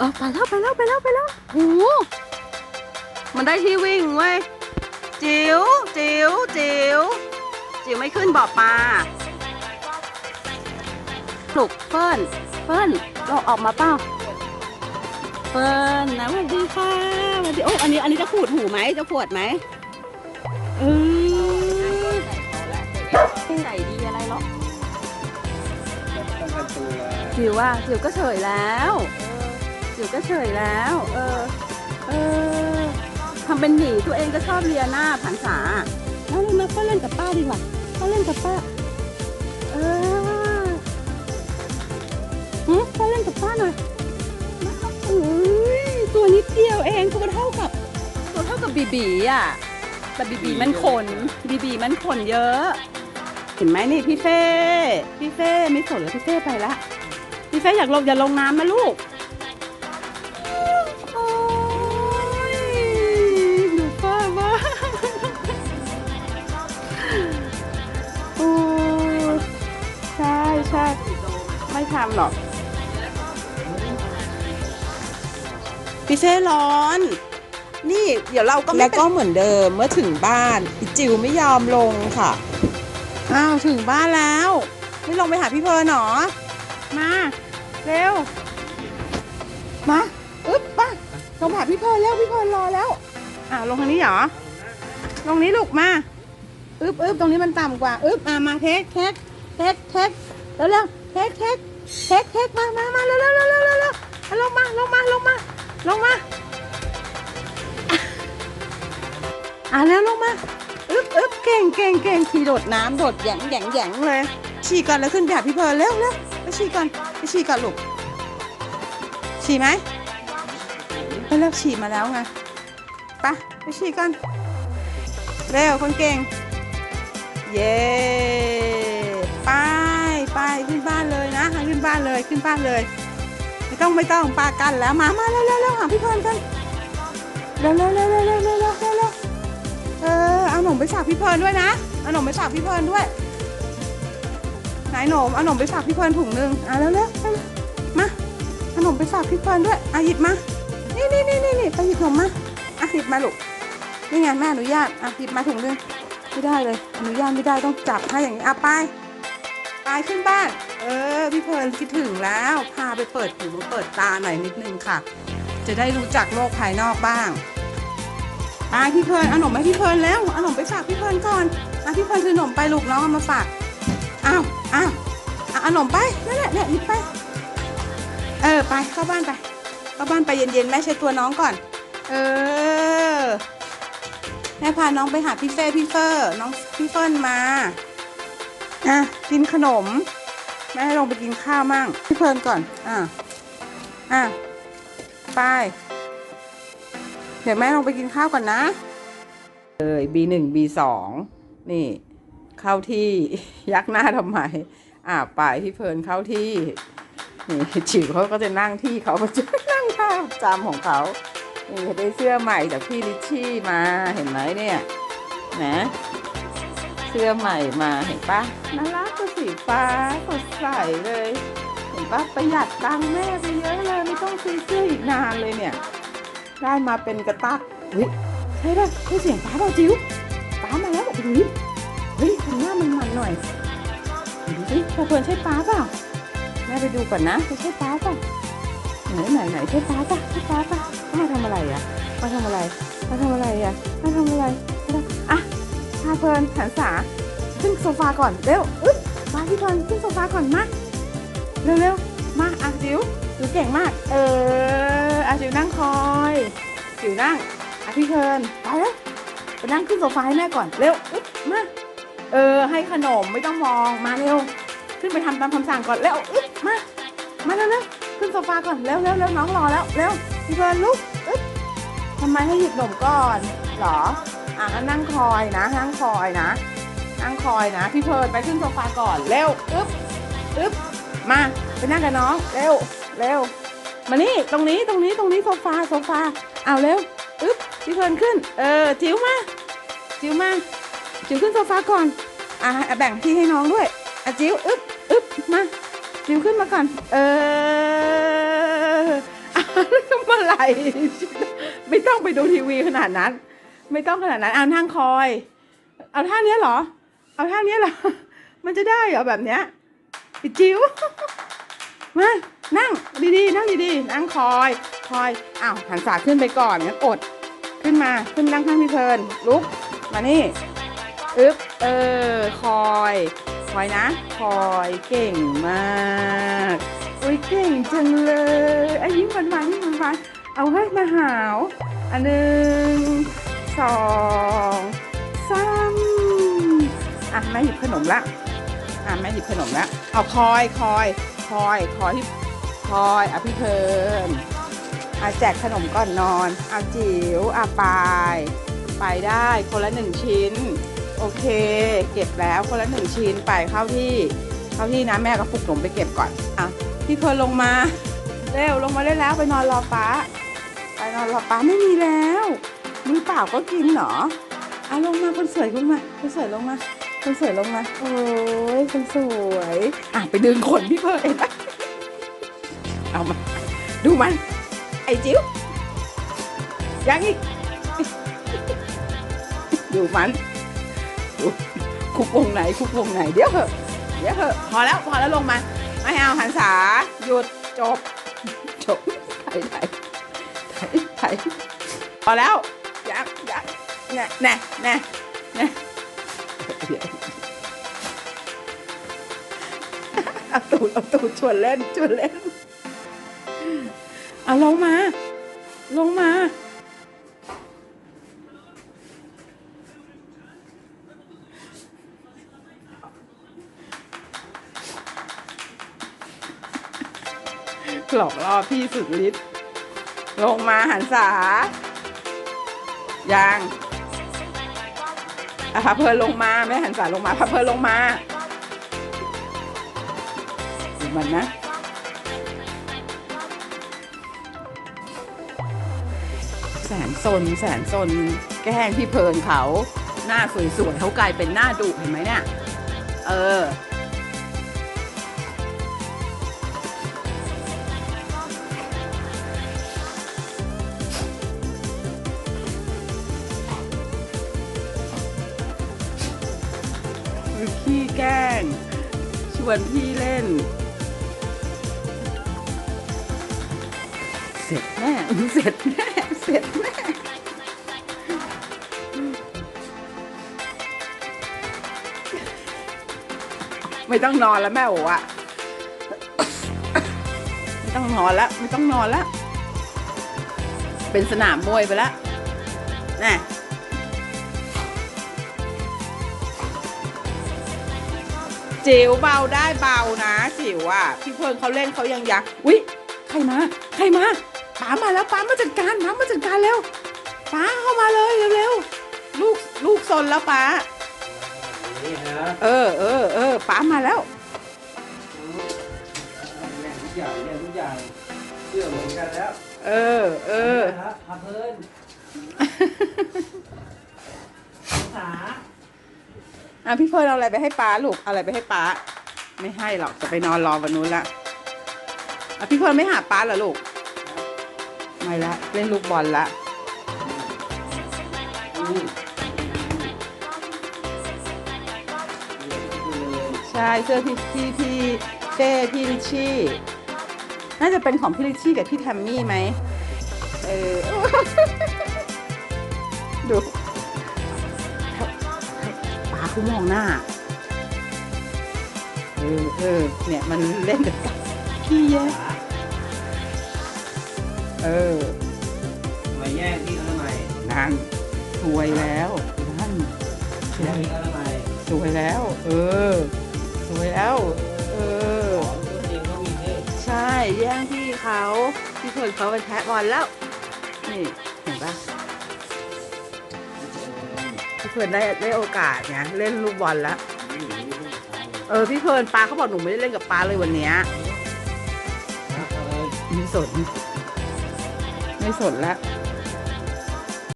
เออไปแล้วไปแล้วไปแล้วไปแล้วโอ้โหมันได้ที่วิ่งเว้ย จิ๋วจิ๋วจิ๋วจิ๋วไม่ขึ้นบ่อปลาปลุกเฟิร์นเฟิร์นเราออกมาเปล่าเฟิร์นนะสวัสดีค่ะสวัสดีโอ้อันนี้อันนี้จะขูดหูไหมจะขวดไหมเออใส่ดีอะไรหรอจิ๋วว่าจิ๋วก็เฉยแล้ว จิ๋วก็เฉยแล้ว เออ เออทำเป็นหนีตัวเองก็ชอบเลียหน้าผันษาแล้วเลยมาก็เล่นกับป้าดีกว่าก็เล่นกับป้า เออหืก็เล่นกับป้าหน่อยนะครับอุ้ยตัวนิดเดียวเองตัวเท่ากับตัวเท่ากับบีบีอะแต่บีบีมันขนบีบีมันขนเยอะเห็นไหมนี่พี่เฟ่พี่เฟ่ไม่สนแล้วพี่เฟ่ไปละพี่เฟ่อยากลงอย่าลงน้ำนะลูก ทำหรอก พี่เฟ่ร้อน นี่เดี๋ยวเราก็ไม่แล้วเป็นก็เหมือนเดิมเมื่อถึงบ้านอีจิวไม่ยอมลงค่ะ อ้าวถึงบ้านแล้ว ไม่ลงไปหาพี่เพลิร์นหรอ มา เร็ว มาอึ๊บมาลงไปหาพี่เพลิร์นแล้วพี่เพลิร์นรอแล้ว อ่าลงทางนี้เหรอ ลงนี้ลูกมา อึ๊บอึ๊บตรงนี้มันต่ำกว่า อึ๊บอ่ามาเทคเทคเทคเทคเร็วเร็วเทคเทค เทคเทคมามามาเร็วเร็วเร็วเร็วเร็วเร็วลงมาลงมาลงมาลงมาอะแล้วลงมาอึ๊บอึ๊บเก่งเก่งเก่งขี่โดดน้ำโดดแหยงแหยงแหยงเลยฉี่ก่อนแล้วขึ้นไปหาพี่เพลิร์นเร็วเร็วไปฉี่ก่อนไปฉี่ก่อนลูกฉี่ไหมไปเลิกฉี่มาแล้วไงไปไปฉี่ก่อนเร็วคนเก่ง เย้ เลยขึ้นบ้านเลย ไม่ต้องไม่ต้องปากันแล้วมามาเร็วเร็วเร็วหาพี่เพลิร์นกันเร็วเร็วเร็วเร็วเร็วเร็วเร็วเร็วเออเอาหนมไปฝากพี่เพลินด้วยนะเอาหนมไปฝากพี่เพลินด้วยไหนหนมเอาหนมไปฝากพี่เพลินถุงหนึงอะเร็วเร็วเร็วมาเอาหนมไปฝากพี่เพลินด้วยอะหยิบมานี่นี่นี่นี่นี่ไปหยิบหนมมาอะหยิบมาลูกนี่ไงแม่อนุญาตอะหยิบมาถุงหนึงไม่ได้เลยอนุญาตไม่ได้ต้องจับให้อย่างนี้อะไป ไปขึ้นบ้าน เออ พี่เพลิร์นคิดถึงแล้ว พาไปเปิดหูเปิดตาหน่อยนิดนึงค่ะ จะได้รู้จักโลกภายนอกบ้างไปพี่เพลิร์นเอาหนมให้พี่เพลิร์นแล้วเอาหนมไปฝากพี่เพลิร์นก่อนอะพี่เพลิร์นซื้อหนมไปลูกน้องเอามาฝาก อ้าวอ้าวอะเอาหนมไปนั่นแหละเนี่ยหยิบไป เออ ไปเข้าบ้านไป เข้าบ้านไปเย็นๆแม่เช็ดตัวน้องก่อน เออแม่พาน้องไปหาพี่เฟ่พี่เฟอร์น้องพี่เฟิร์นมา อะกินขนม แม่ให้ลงไปกินข้าวมั่งพี่เพลินก่อน อะ อะ ไป เดี๋ยวแม่ลงไปกินข้าวก่อนนะเอ้ย B1 B2 นี่ เข้าที่ยักหน้าทำไม อ่าไปพี่เพลินเข้าที่ นี่จิ๋วเขาก็จะนั่งที่เขาก็จะนั่งท่าจำของเขานี่ได้เสื้อใหม่จากพี่ลิชชี่มาเห็นไหมเนี่ย นะ เสื้อใหม่มาเห็นปะน่ารักสีฟ้าสดใสเลย เห็นปะประหยัดตังค์แม่ไปเยอะเลยไม่ต้องซื้อเสื้ออีกนานเลยเนี่ย ได้มาเป็นกระตักเฮ้ยใช่ป่ะเฮ้เสียงป้าเปล่าจิ๋วป้ามาแล้วบอกไปดูดิเฮ้ยทำหน้ามันมันหน่อยดูสิเพลินใช่ป้าเปล่าแม่ไปดูก่อนนะใช่ป้าเปล่าไหนไหนไหนใช่ป้าป่ะใช่ป้าป่ะมาทำอะไรอะมาทำอะไรมาทำอะไรอะมาทำอะไรมาทำอะาเพลินหันษาขึ้นโซฟาก่อนเร็วอึ๊บมาพี่เพลินขึ้นโซฟาก่อนมาเร็วเร็วมาอะจิ๋วจิ๋วเก่งมาก เอออะจิ๋วนั่งคอยจิ๋วนั่งอะพี่เพลินไปแล้วไปนั่งขึ้นโซฟาให้แม่ก่อนเร็วอึ๊บมาเออให้ขนมไม่ต้องมองมาเร็ว ขึ้นไปทำตามคำสั่งก่อนเร็วอึ๊บมามาเร็วเร็วขึ้นโซฟาก่อนเร็วเร็วเร็วน้องรอแล้วเร็วพี่เพลินลุกอึ๊บทำไมให้หยิบขนมก่อนหรอ อะงั้นนั่งคอยนะ นั่งคอยนะ นั่งคอยนะ พี่เพลินไปขึ้นโซฟาก่อน เร็ว อึ๊บ อึ๊บ มา ไปนั่งกับน้อง เร็ว เร็ว มานี่ ตรงนี้ ตรงนี้ ตรงนี้โซฟา โซฟา เอาเร็ว อึ๊บ พี่เพลินขึ้น เออ จิ๋วมา จิ๋วมา จิ๋วขึ้นโซฟาก่อน อะแบ่งที่ให้น้องด้วย อะจิ๋ว อึ๊บ อึ๊บ มา จิ๋วขึ้นมาก่อน เออเอาไหร่ไม่ต้องไปดูทีวีขนาดนั้น ไม่ต้องขนาดนั้นเอานั่งคอย เอาท่าเนี้ยเหรอ เอาท่าเนี้ยเหรอ มันจะได้เหรอแบบเนี้ยไอจิ๋วมานั่งดีๆนั่งดีๆนั่งคอยคอยอ้าวหันสาขึ้นไปก่อนงั้นอด ขึ้นมาขึ้นนั่งข้างพี่เพลินลุกมานี่อึ๊บเออคอยคอยนะคอยเก่งมากอุ้ยเก่งจังเลยไอ้ยิ้มหวานหวานๆยิ้มหวานๆเอาให้มาหาวอันหนึ่ง สองสามอะแม่หยิบขนมละอะแม่หยิบขนมละเอาคอยคอยคอยคอยที่คอยอะพี่เพลินอะแจกขนมก่อนนอนอะจิ๋วอะไปไปได้คนละหนึ่งชิ้น โอเค เก็บแล้วคนละหนึ่งชิ้นไปเข้าที่เข้าที่นะแม่ก็ปลุกหนมไปเก็บก่อนอะพี่เพลินลงมาเร็วลงมาได้แล้วไปนอนรอป้าไปนอนรอป้าไม่มีแล้ว มือเปล่าก็กินเหรออะลงมาคนสวยลงมาคนสวยลงมาคนสวยลงมาโอ้ยคนสวยอะไปดึงขนพี่เพลินไปเอามาดูมัน ไอ้จิ๋วยังอีกดูมันดูคุกวงไหนคุกวงไหนเดี๋ยวเหอะเดี๋ยวเหอะพอแล้วพอแล้วลงมาไม่เอาหันษาหยุดจบจบไถไถไถไถพอแล้ว ยักยักน่แน่แน่แน่เดี๋ยวเอาตูดเอาตูดชวนเล่นชวนเล่นเอาลงมา ลงมาหลอกล่อพี่สุดฤทธิ์ลงมาหันษา ยังอะพาเพลินลงมาแม่หันษาลงมาพาเพลินลงมาดูมันนะแสนซนแสนซนแกล้งพี่เพลินเขา หน้าสวยๆเขากลายเป็นหน้าดุเห็นไหมเนี่ย เออ ขี้แกล้ง ชวนพี่เล่น เสร็จแน่เสร็จแน่เสร็จแน่ไม่ต้องนอนแล้วแม่โอ๋อะไม่ต้องนอนแล้วไม่ต้องนอนแล้วเป็นสนามมวยไปแล้วน่ะ จิ๋วเบาได้เบานะจิ๋วอะพี่เพิ่งเขาเล่นเขายังยักอุ๊ยใครมาใครมาป๋ามาแล้วป๋ามาจัดการป๋ามาจัดการเร็วป๋าเข้ามาเลยเร็วๆลูกลูกซนแล้วป๋านี่ฮะเออเออเออป๋ามาแล้วแย่งทุกอย่างแย่งทุกอย่างเชื่อเหมือนกันแล้ว เออเออครับพาเพลินขา อะพี่เพิ่นเอาอะไรไปให้ป๋าลูกเอาอะไรไปให้ป๋าไม่ให้หรอกจะไปนอนรอวันนู้นละอะพี่เพิ่นไม่หาป๋าเหรอลูกไม่ละเล่นลูกบอลละใช่เสื้อพี่พี่พี่เป้พี่ลิชี่น่าจะเป็นของพี่ลิชชี่กับพี่แทมมี่ไหมเออ ป๋าเขามองหน้าเออเออเนี่ยมันเล่นกับขี้แยะเออมาแย่งพี่เขาทำไมนั่นสวยแล้วนั่นแย่งพี่เขาทำไมสวยแล้ว เออ สวยแล้ว เออ ของตัวเองก็มีเท่ใช่แย่งพี่เขาพี่เพิร์นเขาเป็นแทะบอลแล้ว นี่เห็นปะ พี่เพิร์นได้ได้โอกาสไงเล่นลูกบอลแล้ว เออพี่เพิร์นปาเขาบอกหนูไม่ได้เล่นกับปาเลยวันเนี้ยไม่สนไม่สนแล้ว